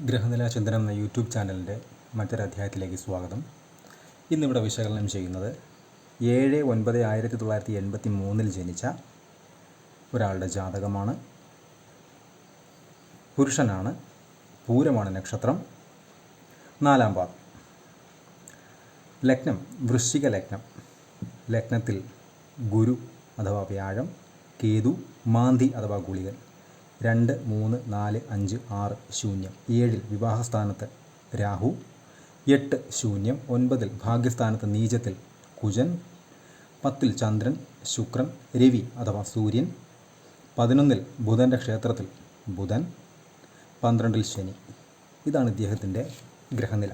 ഗ്രഹനില ചിന്തനം എന്ന യൂട്യൂബ് ചാനലിന്റെ മറ്റൊരു അധ്യായത്തിലേക്ക് സ്വാഗതം. ഇന്നിവിടെ വിശകലനം ചെയ്യുന്നത് ഏഴ് ഒൻപത് ആയിരത്തി തൊള്ളായിരത്തി എൺപത്തി മൂന്നിൽ ജനിച്ച ഒരാളുടെ ജാതകമാണ്. പുരുഷനാണ്. പൂരമാണ് നക്ഷത്രം. നാലാം പാദം ലഗ്നം വൃശ്ചിക ലഗ്നം. ലഗ്നത്തിൽ ഗുരു അഥവാ വ്യാഴം കേതു മാന്തി അഥവാ ഗുളികൻ. രണ്ട് മൂന്ന് നാല് അഞ്ച് ആറ് ശൂന്യം. ഏഴിൽ വിവാഹസ്ഥാനത്ത് രാഹു. എട്ട് ശൂന്യം. ഒൻപതിൽ ഭാഗ്യസ്ഥാനത്ത് നീചത്തിൽ കുജൻ. പത്തിൽ ചന്ദ്രൻ ശുക്രൻ രവി അഥവാ സൂര്യൻ. പതിനൊന്നിൽ ബുധന്റെ ക്ഷേത്രത്തിൽ ബുധൻ. പന്ത്രണ്ടിൽ ശനി. ഇതാണ് ഇദ്ദേഹത്തിന്റെ ഗ്രഹനില.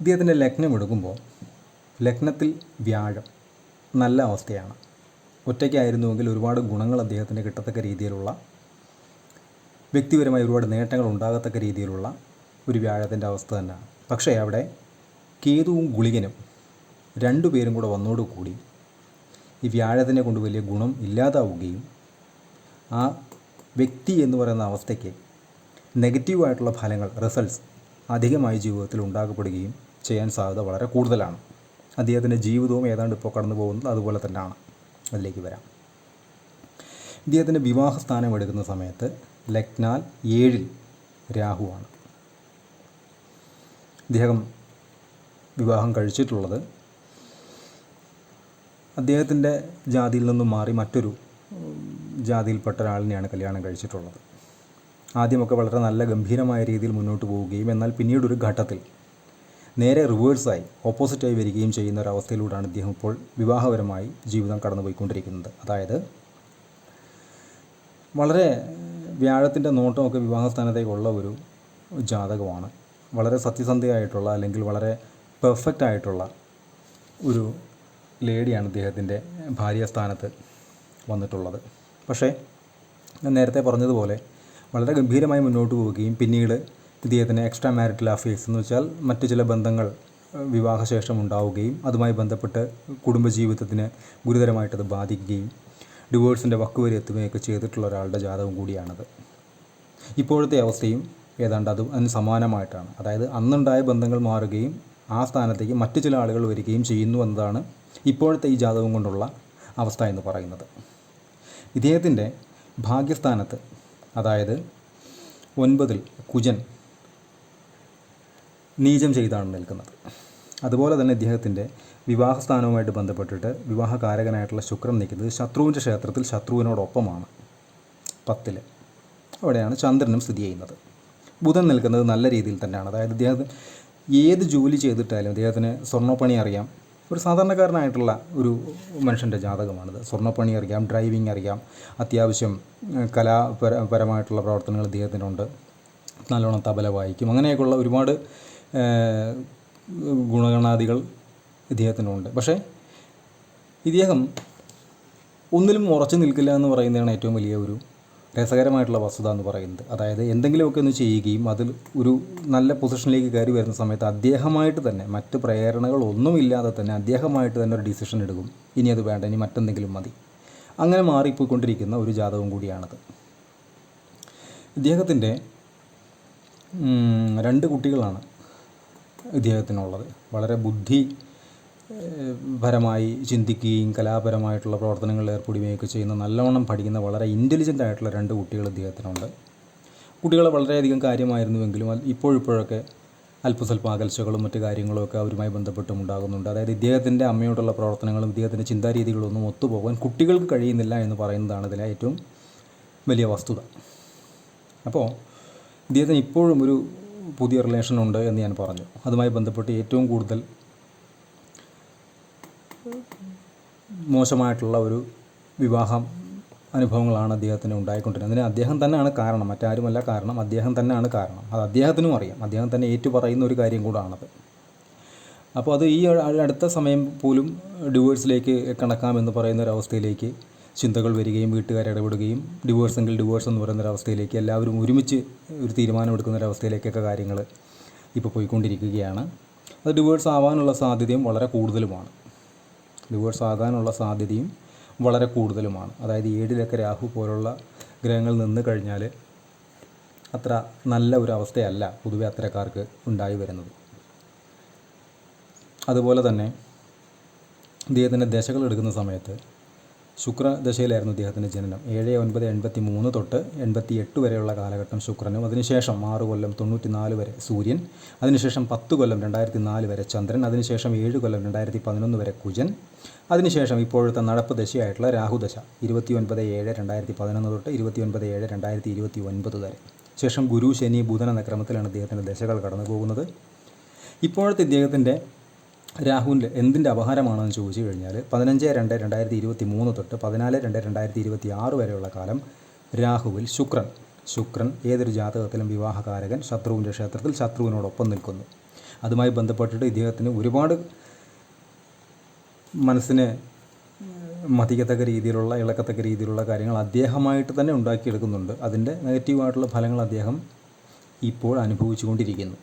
ഇദ്ദേഹത്തിന്റെ ലഗ്നം എടുക്കുമ്പോൾ ലഗ്നത്തിൽ വ്യാഴം. നല്ല അവസ്ഥയാണ്. ഒറ്റയ്ക്കായിരുന്നുവെങ്കിൽ ഒരുപാട് ഗുണങ്ങൾ അദ്ദേഹത്തിന് കിട്ടത്തക്ക രീതിയിലുള്ള വ്യക്തിപരമായി ഒരുപാട് നേട്ടങ്ങൾ ഉണ്ടാകത്തക്ക രീതിയിലുള്ള ഒരു വ്യാഴത്തിന്റെ അവസ്ഥ തന്നെയാണ്. പക്ഷേ അവിടെ കേതുവും ഗുളികനും രണ്ടുപേരും കൂടെ വന്നോടുകൂടി ഈ വ്യാഴത്തിനെ കൊണ്ട് വലിയ ഗുണം ഇല്ലാതാവുകയും ആ വ്യക്തി എന്ന് പറയുന്ന അവസ്ഥയ്ക്ക് നെഗറ്റീവായിട്ടുള്ള ഫലങ്ങൾ റിസൾട്ട്സ് അധികമായി ജീവിതത്തിൽ ഉണ്ടാക്കപ്പെടുകയും ചെയ്യാൻ സാധ്യത വളരെ കൂടുതലാണ്. അദ്ദേഹത്തിന്റെ ജീവിതവും ഏതാണ്ട് ഇപ്പോൾ കടന്നു പോകുന്നത് അതുപോലെ തന്നെയാണ്. അതിലേക്ക് വരാം. ഇദ്ദേഹത്തിന്റെ വിവാഹ സ്ഥാനം എടുക്കുന്ന സമയത്ത് ലഗ്നാൽ ഏഴിൽ രാഹുവാണ്. അദ്ദേഹം വിവാഹം കഴിച്ചിട്ടുള്ളത് അദ്ദേഹത്തിന്റെ ജാതിയിൽ നിന്നും മാറി മറ്റൊരു ജാതിയിൽപ്പെട്ട ഒരാളിനെയാണ് കല്യാണം കഴിച്ചിട്ടുള്ളത്. ആദ്യമൊക്കെ വളരെ നല്ല ഗംഭീരമായ രീതിയിൽ മുന്നോട്ട് പോവുകയും എന്നാൽ പിന്നീടൊരു ഘട്ടത്തിൽ നേരെ റിവേഴ്സായി ഓപ്പോസിറ്റായി വരികയും ചെയ്യുന്ന ഒരവസ്ഥയിലൂടെയാണ് ഇദ്ദേഹം ഇപ്പോൾ വിവാഹപരമായി ജീവിതം കടന്നുപോയിക്കൊണ്ടിരിക്കുന്നത്. അതായത് വളരെ വ്യാഴത്തിന്റെ നോട്ടമൊക്കെ വിവാഹസ്ഥാനത്തേക്കുള്ള ഒരു ജാതകമാണ്. വളരെ സത്യസന്ധയായിട്ടുള്ള അല്ലെങ്കിൽ വളരെ പെർഫെക്റ്റ് ആയിട്ടുള്ള ഒരു ലേഡിയാണ് ഇദ്ദേഹത്തിന്റെ ഭാര്യസ്ഥാനത്ത് വന്നിട്ടുള്ളത്. പക്ഷേ ഞാൻ നേരത്തെ പറഞ്ഞതുപോലെ വളരെ ഗംഭീരമായി മുന്നോട്ട് പോവുകയും പിന്നീട് ഇദ്ദേഹത്തിന് എക്സ്ട്രാ മാരിറ്റൽ അഫയേഴ്സ് എന്ന് വെച്ചാൽ മറ്റു ചില ബന്ധങ്ങൾ വിവാഹശേഷം ഉണ്ടാവുകയും അതുമായി ബന്ധപ്പെട്ട് കുടുംബജീവിതത്തിന് ഗുരുതരമായിട്ടത് ബാധിക്കുകയും ഡിവോഴ്സിന്റെ വക്ക് വരെ എത്തുകയൊക്കെ ചെയ്തിട്ടുള്ള ഒരാളുടെ ജാതകം കൂടിയാണത്. ഇപ്പോഴത്തെ അവസ്ഥയും ഏതാണ്ട് അത് അതിന് സമാനമായിട്ടാണ്. അതായത് അന്നുണ്ടായ ബന്ധങ്ങൾ മാറുകയും ആ സ്ഥാനത്തേക്ക് മറ്റു ചില ആളുകൾ വരികയും ചെയ്യുന്നു എന്നതാണ് ഇപ്പോഴത്തെ ഈ ജാതകം കൊണ്ടുള്ള അവസ്ഥ എന്ന് പറയുന്നത്. ഇദ്ദേഹത്തിന്റെ ഭാഗ്യസ്ഥാനത്ത് അതായത് ഒൻപതിൽ കുജൻ നീചം ചെയ്താണ് നിൽക്കുന്നത്. അതുപോലെ തന്നെ ഇദ്ദേഹത്തിന്റെ വിവാഹസ്ഥാനവുമായിട്ട് ബന്ധപ്പെട്ടിട്ട് വിവാഹകാരകനായിട്ടുള്ള ശുക്രൻ നിൽക്കുന്നത് ശത്രുവിന്റെ ക്ഷേത്രത്തിൽ ശത്രുവിനോടൊപ്പമാണ്. പത്തിൽ. അവിടെയാണ് ചന്ദ്രനും സ്ഥിതി ചെയ്യുന്നത്. ബുധൻ നിൽക്കുന്നത് നല്ല രീതിയിൽ തന്നെയാണ്. അതായത് ഇദ്ദേഹത്തിന് ഏത് ജോലി ചെയ്തിട്ടായാലും അദ്ദേഹത്തിന് സ്വർണപ്പണി അറിയാം. ഒരു സാധാരണക്കാരനായിട്ടുള്ള ഒരു മനുഷ്യന്റെ ജാതകമാണിത്. സ്വർണപ്പണി അറിയാം ഡ്രൈവിംഗ് അറിയാം അത്യാവശ്യം കലാപരമായിട്ടുള്ള കലാപര പരമായിട്ടുള്ള പ്രവർത്തനങ്ങൾ ഇദ്ദേഹത്തിനുണ്ട്. നല്ലോണം തബല വായിക്കും. അങ്ങനെയൊക്കെയുള്ള ഒരുപാട് ഗുണഗണാദികൾ ഇദ്ദേഹത്തിനുണ്ട്. പക്ഷേ ഇദ്ദേഹം ഒന്നിലും ഉറച്ചു നിൽക്കില്ല എന്ന് പറയുന്നതാണ് ഏറ്റവും വലിയ ഒരു രസകരമായിട്ടുള്ള വസ്തുത എന്ന് പറയുന്നത്. അതായത് എന്തെങ്കിലുമൊക്കെ ഒന്ന് ചെയ്യുകയും അതിൽ ഒരു നല്ല പൊസിഷനിലേക്ക് കയറി വരുന്ന സമയത്ത് അദ്ദേഹമായിട്ട് തന്നെ മറ്റ് പ്രേരണകൾ ഒന്നുമില്ലാതെ തന്നെ അദ്ദേഹമായിട്ട് തന്നെ ഒരു ഡിസിഷൻ എടുക്കും. ഇനി അത് വേണ്ട ഇനി മറ്റെന്തെങ്കിലും മതി. അങ്ങനെ മാറിപ്പോയിക്കൊണ്ടിരിക്കുന്ന ഒരു ജാതകം കൂടിയാണത്. ഇദ്ദേഹത്തിന്റെ രണ്ട് കുട്ടികളാണ്. ഇദ്ദേഹത്തിനുള്ളത്. വളരെ ബുദ്ധി പരമായി ചിന്തിക്കുകയും കലാപരമായിട്ടുള്ള പ്രവർത്തനങ്ങളിൽ ഏർപ്പെടുകയൊക്കെ ചെയ്യുന്ന നല്ലവണ്ണം പഠിക്കുന്ന വളരെ ഇന്റലിജന്റ് ആയിട്ടുള്ള രണ്ട് കുട്ടികൾ ഇദ്ദേഹത്തിനുണ്ട്. കുട്ടികൾ വളരെയധികം കാര്യമായിരുന്നുവെങ്കിലും ഇപ്പോഴിപ്പോഴൊക്കെ അല്പസ്വല്പം അകൽച്ചകളും മറ്റു കാര്യങ്ങളും ഒക്കെ അവരുമായി ബന്ധപ്പെട്ടും ഉണ്ടാകുന്നുണ്ട്. അതായത് ഇദ്ദേഹത്തിന്റെ അമ്മയോടുള്ള പ്രവർത്തനങ്ങളും ഇദ്ദേഹത്തിന്റെ ചിന്താരീതികളൊന്നും ഒത്തുപോകാൻ കുട്ടികൾക്ക് കഴിയുന്നില്ല എന്ന് പറയുന്നതാണ് ഇതിലെ ഏറ്റവും വലിയ വസ്തുത. അപ്പോൾ ഇദ്ദേഹത്തിന് ഇപ്പോഴും ഒരു പുതിയ റിലേഷൻ ഉണ്ട് എന്ന് ഞാൻ പറഞ്ഞു. അതുമായി ബന്ധപ്പെട്ട് ഏറ്റവും കൂടുതൽ മോശമായിട്ടുള്ള ഒരു വിവാഹം അനുഭവങ്ങളാണ് അദ്ദേഹത്തിന് ഉണ്ടായിക്കൊണ്ടിരുന്നത്. അതിന് അദ്ദേഹം തന്നെയാണ് കാരണം. മറ്റാരുമല്ല കാരണം. അദ്ദേഹം തന്നെയാണ് കാരണം. അത് അദ്ദേഹത്തിനും അറിയാം. അദ്ദേഹം തന്നെ ഏറ്റു പറയുന്ന ഒരു കാര്യം കൂടാണത്. അപ്പോൾ അത് ഈ അടുത്ത സമയം പോലും ഡിവോഴ്സിലേക്ക് കണക്കാമെന്ന് പറയുന്ന ഒരു അവസ്ഥയിലേക്ക് ചിന്തകൾ വരികയും വീട്ടുകാർ ഇടപെടുകയും ഡിവോഴ്സ് എങ്കിൽ ഡിവോഴ്സ് എന്ന് പറയുന്ന ഒരു അവസ്ഥയിലേക്ക് എല്ലാവരും ഒരുമിച്ച് ഒരു തീരുമാനമെടുക്കുന്ന ഒരു അവസ്ഥയിലേക്കൊക്കെ കാര്യങ്ങൾ ഇപ്പോൾ പോയിക്കൊണ്ടിരിക്കുകയാണ്. അത് ഡിവോഴ്സ് ആവാനുള്ള സാധ്യതയും വളരെ കൂടുതലുമാണ്. ഡിവോഴ്സ് ആകാനുള്ള സാധ്യതയും വളരെ കൂടുതലുമാണ്. അതായത് ഏഴിലൊക്കെ രാഹു പോലുള്ള ഗ്രഹങ്ങൾ നിന്ന് കഴിഞ്ഞാൽ അത്ര നല്ല ഒരു അവസ്ഥയല്ല പൊതുവെ അത്തരക്കാർക്ക് ഉണ്ടായി വരുന്നത്. അതുപോലെ തന്നെ ഇദ്ദേഹത്തിന്റെ ദശകൾ എടുക്കുന്ന സമയത്ത് ശുക്രദശയിലായിരുന്നു അദ്ദേഹത്തിന്റെ ജനനം. ഏഴ് ഒൻപത് എൺപത്തി മൂന്ന് തൊട്ട് എൺപത്തി എട്ട് വരെയുള്ള കാലഘട്ടം ശുക്രനും. അതിനുശേഷം ആറ് കൊല്ലം തൊണ്ണൂറ്റി നാല് വരെ സൂര്യൻ. അതിനുശേഷം പത്ത് കൊല്ലം രണ്ടായിരത്തി നാല് വരെ ചന്ദ്രൻ. അതിനുശേഷം ഏഴ് കൊല്ലം രണ്ടായിരത്തി പതിനൊന്ന് വരെ കുജൻ. അതിനുശേഷം ഇപ്പോഴത്തെ നടപ്പ് ദശയായിട്ടുള്ള രാഹുദശ ഇരുപത്തി ഒൻപത് ഏഴ് രണ്ടായിരത്തി പതിനൊന്ന് തൊട്ട് ഇരുപത്തി ഒൻപത് ഏഴ് രണ്ടായിരത്തി ഇരുപത്തി ഒൻപത് വരെ. ശേഷം ഗുരു ശനി ബുധൻ എന്ന ക്രമത്തിലാണ് അദ്ദേഹത്തിന്റെ ദശകൾ കടന്നു പോകുന്നത് ഇപ്പോഴത്തെ ഇദ്ദേഹത്തിന്റെ രാഹുവിന്റെ എന്തിന്റെ അപഹാരമാണെന്ന് ചോദിച്ചു കഴിഞ്ഞാൽ പതിനഞ്ച് രണ്ട് രണ്ടായിരത്തി ഇരുപത്തി മൂന്ന് തൊട്ട് പതിനാല് രണ്ട് രണ്ടായിരത്തി ഇരുപത്തി ആറ് വരെയുള്ള കാലം രാഹുവിൽ ശുക്രൻ. ശുക്രൻ ഏതൊരു ജാതകത്തിലും വിവാഹകാരകൻ ശത്രുവിന്റെ ക്ഷേത്രത്തിൽ ശത്രുവിനോടൊപ്പം നിൽക്കുന്നു. അതുമായി ബന്ധപ്പെട്ടിട്ട് ഇദ്ദേഹത്തിന് ഒരുപാട് മനസ്സിനെ മതിക്കത്തക്ക രീതിയിലുള്ള ഇളക്കത്തക്ക രീതിയിലുള്ള കാര്യങ്ങൾ അദ്ദേഹമായിട്ട് തന്നെ ഉണ്ടാക്കിയെടുക്കുന്നുണ്ട്. അതിന്റെ നെഗറ്റീവായിട്ടുള്ള ഫലങ്ങൾ അദ്ദേഹം ഇപ്പോൾ അനുഭവിച്ചുകൊണ്ടിരിക്കുന്നു.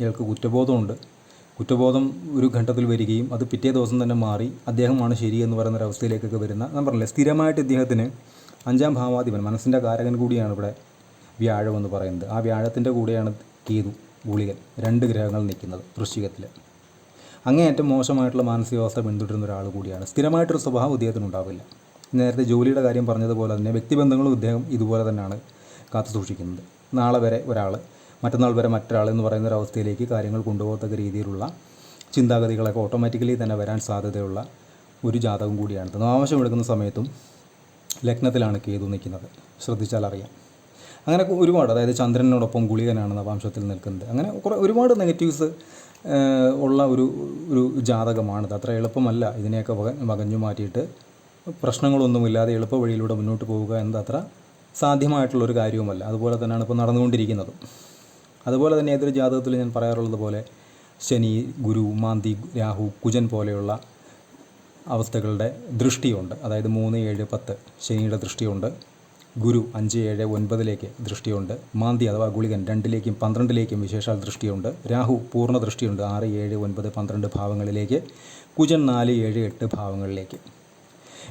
ഇയാൾക്ക് കുറ്റബോധമുണ്ട്. കുറ്റബോധം ഒരു ഘട്ടത്തിൽ വരികയും അത് പിറ്റേ ദിവസം തന്നെ മാറി അദ്ദേഹമാണ് ശരി എന്ന് പറയുന്ന ഒരു അവസ്ഥയിലേക്കൊക്കെ വരുന്ന ഞാൻ പറഞ്ഞില്ലേ സ്ഥിരമായിട്ട് ഇദ്ദേഹത്തിന് അഞ്ചാം ഭാവാധിപൻ മനസ്സിന്റെ കാരകൻ കൂടിയാണ് ഇവിടെ വ്യാഴം എന്ന് പറയുന്നത്. ആ വ്യാഴത്തിന്റെ കൂടെയാണ് കേതു ഗുളികൻ രണ്ട് ഗ്രഹങ്ങൾ നിൽക്കുന്നത് വൃശ്ചികത്തിൽ അങ്ങേയറ്റം മോശമായിട്ടുള്ള മാനസികാവസ്ഥ പിന്തുടരുന്ന ഒരാൾ കൂടിയാണ്. സ്ഥിരമായിട്ടൊരു സ്വഭാവം ഇദ്ദേഹത്തിന് ഉണ്ടാവില്ല. നേരത്തെ ജോലിയുടെ കാര്യം പറഞ്ഞതുപോലെ തന്നെ വ്യക്തിബന്ധങ്ങളും ഇദ്ദേഹം ഇതുപോലെ തന്നെയാണ് കാത്തു സൂക്ഷിക്കുന്നത്. നാളെ വരെ ഒരാൾ മറ്റന്നാൾ വരെ മറ്റൊരാൾ എന്ന് പറയുന്ന ഒരു അവസ്ഥയിലേക്ക് കാര്യങ്ങൾ കൊണ്ടുപോകത്തക്ക രീതിയിലുള്ള ചിന്താഗതികളൊക്കെ ഓട്ടോമാറ്റിക്കലി തന്നെ വരാൻ സാധ്യതയുള്ള ഒരു ജാതകം കൂടിയാണ്. നവാംശം എടുക്കുന്ന സമയത്തും ലഗ്നത്തിലാണ് കേതു നിൽക്കുന്നത്. ശ്രദ്ധിച്ചാൽ അറിയാം. അങ്ങനെ ഒരുപാട് അതായത് ചന്ദ്രനോടൊപ്പം ഗുളികനാണ് നവാംശത്തിൽ നിൽക്കുന്നത്. അങ്ങനെ കുറേ ഒരുപാട് നെഗറ്റീവ്സ് ഉള്ള ഒരു ഒരു ജാതകമാണിത്. അത്ര എളുപ്പമല്ല ഇതിനെയൊക്കെ വക വകഞ്ഞു മാറ്റിയിട്ട് പ്രശ്നങ്ങളൊന്നുമില്ലാതെ എളുപ്പ വഴിയിലൂടെ മുന്നോട്ട് പോവുക എന്നത് അത്ര സാധ്യമായിട്ടുള്ളൊരു കാര്യവുമല്ല. അതുപോലെ തന്നെയാണ് ഇപ്പോൾ നടന്നുകൊണ്ടിരിക്കുന്നത്. അതുപോലെ തന്നെ ഏതൊരു ജാതകത്തിലും ഞാൻ പറയാറുള്ളത് പോലെ ശനി ഗുരു മാന്തി രാഹു കുജൻ പോലെയുള്ള അവസ്ഥകളുടെ ദൃഷ്ടിയുണ്ട്. അതായത് മൂന്ന് ഏഴ് പത്ത് ശനിയുടെ ദൃഷ്ടിയുണ്ട്. ഗുരു അഞ്ച് ഏഴ് ഒൻപതിലേക്ക് ദൃഷ്ടിയുണ്ട്. മാന്തി അഥവാ ഗുളികൻ രണ്ടിലേക്കും പന്ത്രണ്ടിലേക്കും വിശേഷാൽ ദൃഷ്ടിയുണ്ട്. രാഹു പൂർണ ദൃഷ്ടിയുണ്ട്. ആറ് ഏഴ് ഒൻപത് പന്ത്രണ്ട് ഭാവങ്ങളിലേക്ക്. കുജൻ നാല് ഏഴ് എട്ട് ഭാവങ്ങളിലേക്ക്.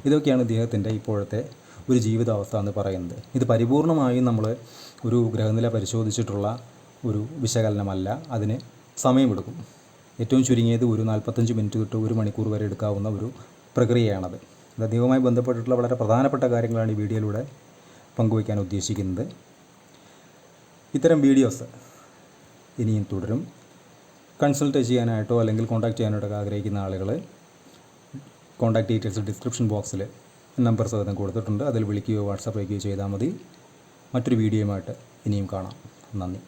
ഇതൊക്കെയാണ് ഇദ്ദേഹത്തിന്റെ ഇപ്പോഴത്തെ ഒരു ജീവിതാവസ്ഥ എന്ന് പറയുന്നത്. ഇത് പരിപൂർണമായും നമ്മൾ ഒരു ഗ്രഹനില പരിശോധിച്ചിട്ടുള്ള ഒരു വിശകലനമല്ല. അതിന് സമയമെടുക്കും. ഏറ്റവും ചുരുങ്ങിയത് ഒരു നാൽപ്പത്തഞ്ച് മിനിറ്റ് തൊട്ട് ഒരു മണിക്കൂർ വരെ എടുക്കാവുന്ന ഒരു പ്രക്രിയയാണത്. ദൈവവുമായി ബന്ധപ്പെട്ടിട്ടുള്ള വളരെ പ്രധാനപ്പെട്ട കാര്യങ്ങളാണ് ഈ വീഡിയോയിലൂടെ പങ്കുവയ്ക്കാൻ ഉദ്ദേശിക്കുന്നത്. ഇത്തരം വീഡിയോസ് ഇനിയും തുടരും. കൺസൾട്ട് ചെയ്യാനായിട്ടോ അല്ലെങ്കിൽ കോൺടാക്റ്റ് ചെയ്യാനായിട്ടോ ആഗ്രഹിക്കുന്ന ആളുകൾ കോൺടാക്ട് ഡീറ്റെയിൽസ് ഡിസ്ക്രിപ്ഷൻ ബോക്സിൽ നമ്പർ സഹിതം കൊടുത്തിട്ടുണ്ട്. അതിൽ വിളിക്കുകയോ വാട്സാപ്പ് അയക്കുകയോ ചെയ്താൽ മതി. മറ്റൊരു വീഡിയോയുമായിട്ട് ഇനിയും കാണാം. നന്ദി.